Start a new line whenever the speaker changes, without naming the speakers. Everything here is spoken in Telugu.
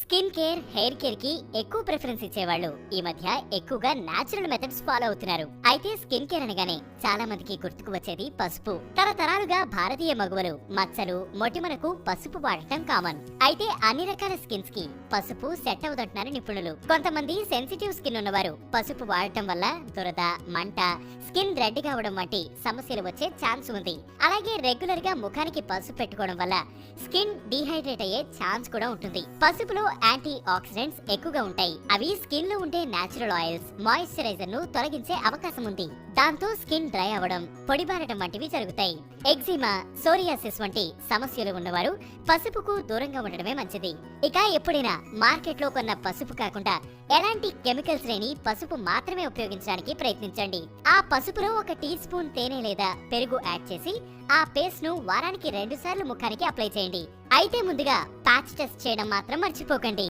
స్కిన్ కేర్ హెయిర్ కేర్కి ఎక్కువ ప్రిఫరెన్స్ ఇచ్చేవాళ్ళు. ఈ మధ్య ఎక్కువగా నాచురల్ మెథడ్స్ ఫాలో అవుతున్నారు. అయితే స్కిన్ కేర్ అనగానే చాలా మందికి గుర్తుకు వచ్చేది పసుపు. తరతరాలుగా భారతీయ మగువలు మచ్చలు మొటిమలకు పసుపు వాడటం కామన్. అయితే అన్ని రకాల స్కిన్స్కి పసుపు సెట్ అవుతుంటున్నారు నిపుణులు. కొంతమంది సెన్సిటివ్ స్కిన్ ఉన్నవారు పసుపు వాడటం వల్ల దురద మంట స్కిన్ రెడ్ కావడం వంటి సమస్యలు వచ్చే ఛాన్స్ ఉంది. అలాగే రెగ్యులర్గా ముఖానికి పసుపు పెట్టుకోవడం వల్ల స్కిన్ డీహైడ్రేట్ అయ్యే ఛాన్స్ కూడా ఉంటుంది. పసుపులో యాంటీ ఆక్సిడెంట్స్ ఎక్కువగా ఉంటాయి. అవి స్కిన్లో ఉండే నేచురల్ ఆయిల్స్ మాయిశ్చరైజర్ను తొలగించే అవకాశం ఉంది. దాంతో స్కిన్ డ్రై అవ్వడం పొడిబారటం వంటివి జరుగుతాయి. ఎగ్జిమా సోరియాసిస్ వంటి సమస్యలు ఉన్నవారు పసుపుకు దూరంగా ఉండడమే మంచిది. ఇక ఎప్పుడైనా మార్కెట్లో కొన్న పసుపు కాకుండా ఎలాంటి కెమికల్స్ లేని పసుపు మాత్రమే ఉపయోగించడానికి ప్రయత్నించండి. ఆ పసుపులో ఒక టీ స్పూన్ తేనె లేదా పెరుగు యాడ్ చేసి ఆ పేస్ట్ను వారానికి రెండు సార్లు ముఖానికి అప్లై చేయండి. అయితే ముందుగా ప్యాచ్ టెస్ట్ చేయడం మాత్రం మర్చిపోకండి.